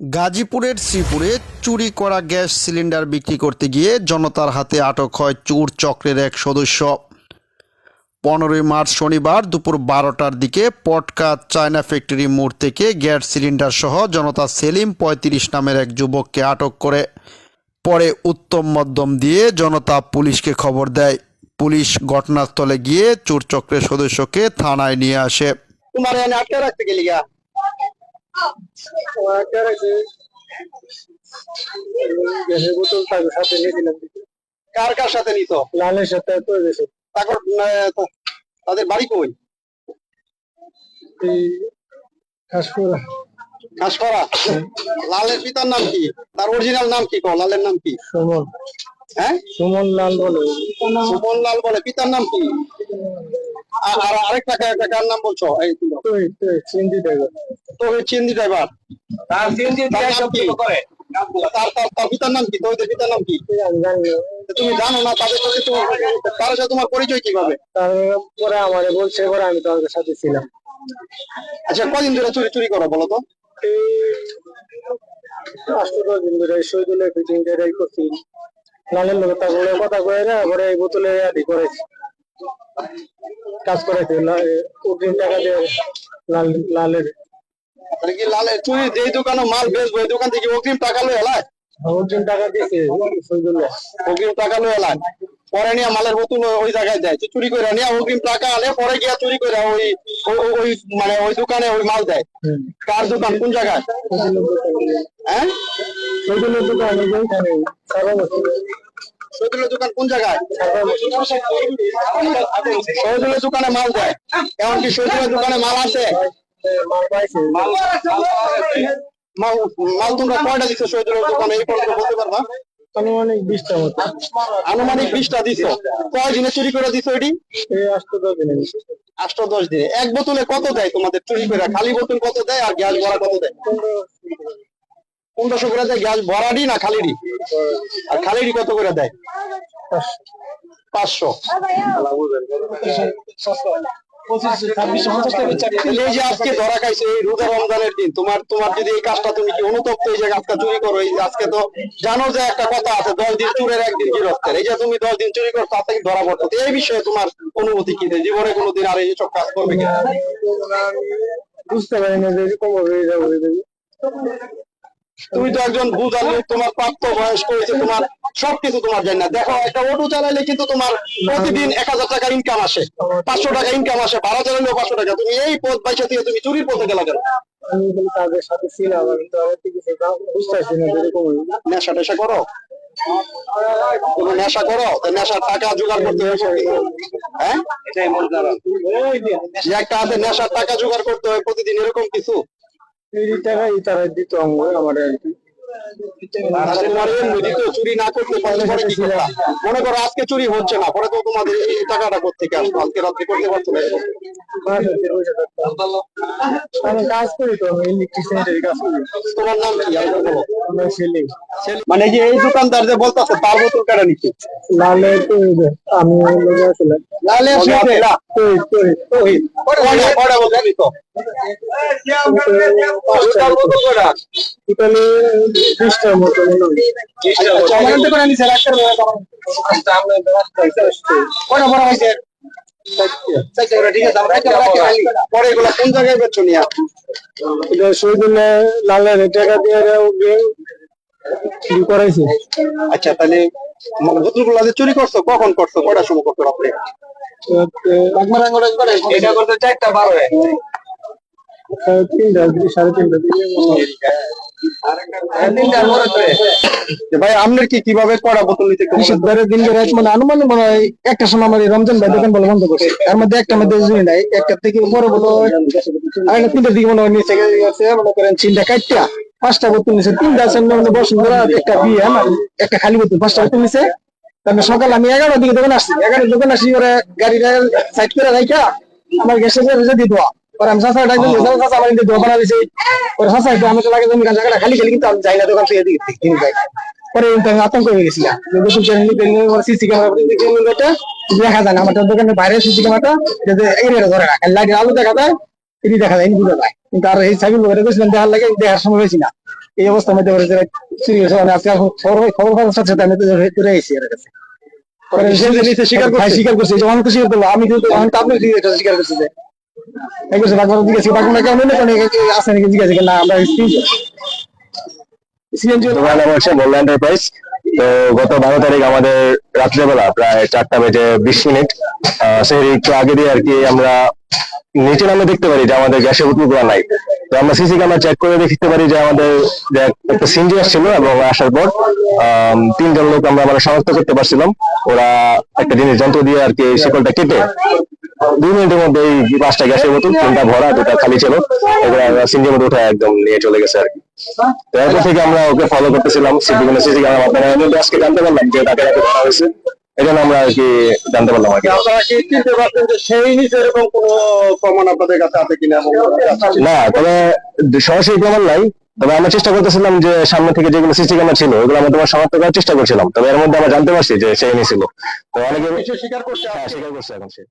গাজীপুরের শ্রীপুরে চুরি করা গ্যাস সিলিন্ডার বিক্রি করতে গিয়ে জনতার হাতে আটক হয় চুর চক্রের এক সদস্য। পনেরোই মার্চ শনিবার দুপুর বারোটার দিকে পটকা চায়না ফ্যাক্টরি মোড় থেকে গ্যাস সিলিন্ডার সহ জনতা সেলিম পঁয়ত্রিশ নামের এক যুবককে আটক করে। পরে উত্তম মধ্যম দিয়ে জনতা পুলিশকে খবর দেয়। পুলিশ ঘটনাস্থলে গিয়ে চোর চক্রের সদস্যকে থানায় নিয়ে আসে। আটকে রাখতে গেলি গ্যাসের বোতল তাদের সাথে নিয়ে দিলাম কার কার সাথে নিত? লালের সাথে তারপর তাদের বাড়ি কই? এই খাসপুরা লালের পিতার নাম কি? তার অরিজিনাল নাম কি কো লালের নাম কি? সুমন। হ্যাঁ? সুমন লাল বলে। সুমন লাল বলে। পিতার নাম কি? আর আর আরেকটা কার নাম বলছো? এই তুই তুই চিন্দি ড্রাইভার তো চিন্দি ড্রাইভার তার চিন্দি নাম কি? তার তার তার পিতার নাম কি? তোর পিতার নাম কি? তুমি জানো না তাদের সাথে তোমার তার সাথে তোমার পরিচয় কীভাবে? তারপরে আমারে বলছে এবার আমি তোমাদের সাথে ছিলাম। আচ্ছা কদিন ধরে চুরি চুরি করো বলো তো? দশ দিন ধরে ফিটিং করছি লোক তারপরে কথা কয়ে না পরে এই বোতলে আদি করেছি। কাজ করেছি অগ্রিম টাকা দিয়ে লাল লালের। কি যেই দোকানে মাল বেচবো দোকান থেকে অগ্রিম টাকা লয়ে এলায় অগ্রিম টাকা দিয়েছে অগ্রিম টাকা লয়ে এলায় পরে নিয়ে মালের বোতল ওই জায়গায় যায় চুরি করে নিয়ে অগ্রিম টাকা আনে পরে গিয়া চুরি করে ওই ওই- মানে ওই দোকানে ওই মাল দেয়। কার দোকান? কোন জায়গায়? হ্যাঁ? দোকান। শহীদুলের দোকান কোন জায়গায়? শহীদুলের দোকানে মাল দেয়। এমনকি শহীদুলের দোকানে মাল আছে মাল তোমরা কয়টা দিচ্ছ শহীদুলের দোকানে? এই পর্যন্ত বলতে পারবা? আনুমানিক বিশটা মতো। আনুমানিক বিশটা দিচ্ছ কয় দিনে চুরি করে দিচ্ছ এটি? আষ্ট দশ দিনে। আষ্ট দশ দিনে। এক বোতলে কত দেয় তোমাদের চুরি করে? খালি বোতল কত দেয় আর গ্যাস ভরা কত দেয়? পনেরোশো। করে দেয় গ্যাস ভরাডি না খালিডি আর খালিডি কত করে দেয়? এই এই দিন এই এই করো? এই জানো যে একটা কথা আছে, দশ দিন চুরের একদিন গৃহস্থের এই যে তুমি দশ দিন চুরি তার থেকে ধরা পড়তো এই বিষয়ে তোমার অনুভূতি কি? জীবনে কোনোদিন আর এইসব কাজ করবে কিনা? বুঝতে পারি না তুমি তো একজন লোক তোমার প্রাপ্ত বয়স করেছে তোমার সবকিছু তোমার জানি না। দেখো একটা অটো চালাইলে কিন্তু তোমার প্রতিদিন এক হাজার টাকা ইনকাম আসে পাঁচশো টাকা ইনকাম আসে ভাড়া চালাইলেও পাঁচশো টাকা। তুমি এই পথ বাইসা দিয়ে তুমি চুরির পথে গেলা কেন। নেশা টেশা করো? কোনো নেশা করো? নেশার টাকা জোগাড় করতে হয়। হ্যাঁ একটা হাতে নেশার টাকা জোগাড় করতে হয় প্রতিদিন এরকম কিছু? এই টাকাই তারা দিত আমার আর কি। চুরি না করতে পারলে? মনে করো আজকে চুরি হচ্ছে না, পরে তো তোমাদের এই টাকাটা করতে আসবে কালকে রাত্রে করতে পারছ না আমি কাজ করি তো আমি ইলেকট্রিশিয়ানের কাজ করি তোমার নাম কি আমাকে বলো আমার ছেলে মানে যে এই দোকানদার যে বলতেছে তার বোতল কেটে নিচ্ছে লালে তো আমি লোক আসলে লালে টোটালি বিশটার মতো বড় হয়েছে? পরে এগুলা কোন জায়গায় বেচছো নিয়া এটা শহীদুল্লাহ লালের টাকা দিয়ে করাইছে আচ্ছা তাহলে চুরি করছ কখন করছ? কয়টার সময় করছ রাত্রে? এটা করতে চারটা বারো তিনটা সাড়ে তিনটা। ভাই আপনার কি কীভাবে বোতল নিতে? ধরে দিন রাত মানে আনুমানিক মনে হয় একটা সময় আমার রমজান ভাই দোকান বলে বন্ধ করছে। তার মধ্যে একটা মধ্যে জুড়ি নাই। একটা থেকে পরে বলো আরেকটা তিনটার দিকে মনে হয় নিচে গেছে মনে করেন চিন্তা কাটটা পাঁচটা বোতল নিছে তিনটা আছে মানে বসুন্ধরা একটা বিয়ে আমার একটা খালি বোতল পাঁচটা বোতল নিছে। তারপরে সকাল আমি এগারোটার দিকে দোকান আসছি। এগারোটার দোকান আসি ওরা গাড়িটা সাইড করে রাখা আমার গ্যাসের দিয়ে দেওয়া। আমি ডাকলাম আমার কিন্তু দোকান একটু লাগে তুমি জায়গাটা খালি খালি কিন্তু আমি যাই না দোকান থেকে দিকে কিনে যাই পরে আমি আতঙ্ক হয়ে গেছিলাম। যে চ্যানেল সিসি ক্যামেরা দেখা যায় না। আমার দোকানের বাইরে সিসি ক্যামেরাটা এরিয়াটা ধরে না লাইটের আলো দেখা যায় এটি দেখা যায় বুঝা যায়। কিন্তু আর এই সাইকেল লোকের গেছিলাম দেখার লাগে দেখার সময় হয়েছি না। এই অবস্থার মধ্যে ওরা যারা মানে আজকে এখন খবর খবর পাওয়ার সাথে সাথে আমি তো এর কাছে। স্বীকার করছে। স্বীকার করছে স্বীকার আমি কিন্তু স্বীকার করছি তো গত বারো তারিখ আমাদের প্রায় চারটা বেজে বিশ মিনিট সেই আগে দিয়ে আর কি আমরা নিচে নামে দেখতে পারি যে আমাদের গ্যাসের বোতলগুলো নাই। তো আমরা সিসি ক্যামেরা চেক করে দেখতে পারি যে আমাদের একটা সিনজি আসছিল এবং আসার পর তিনজন লোক আমরা মানে শনাক্ত করতে পারছিলাম। ওরা একটা জিনিস যন্ত্র দিয়ে আর কি কেটে দুই মিনিটের মধ্যে এই পাঁচটা গ্যাসের বোতল তিনটা ভরা দুটা খালি ছিল। এগুলো মধ্যে উঠে একদম নিয়ে চলে গেছে আর কি। থেকে আমরা ওকে ফলো করতেছিলাম বিভিন্ন সিসি ক্যামেরা মাধ্যমে আজকে জানতে পারলাম যে তাকে রাতে ধরা হয়েছে। এই জন্য আমরা আর কি জানতে পারলাম আর কি। আপনারা কি চিনতে পারছেন যে সেই নিচে এরকম কোনো প্রমাণ আপনাদের কাছে আছে কিনা না তবে সরাসরি প্রমাণ নাই। তবে আমরা চেষ্টা করতেছিলাম যে সামনে থেকে যেগুলো সিসি ক্যামেরা ছিল ওগুলো আমরা তোমার শনাক্ত করার চেষ্টা করছিলাম। তবে এর মধ্যে আমরা জানতে পারছি যে সেই নিয়েছিল তো অনেকে স্বীকার করছে হ্যাঁ, স্বীকার করছে এখন সে।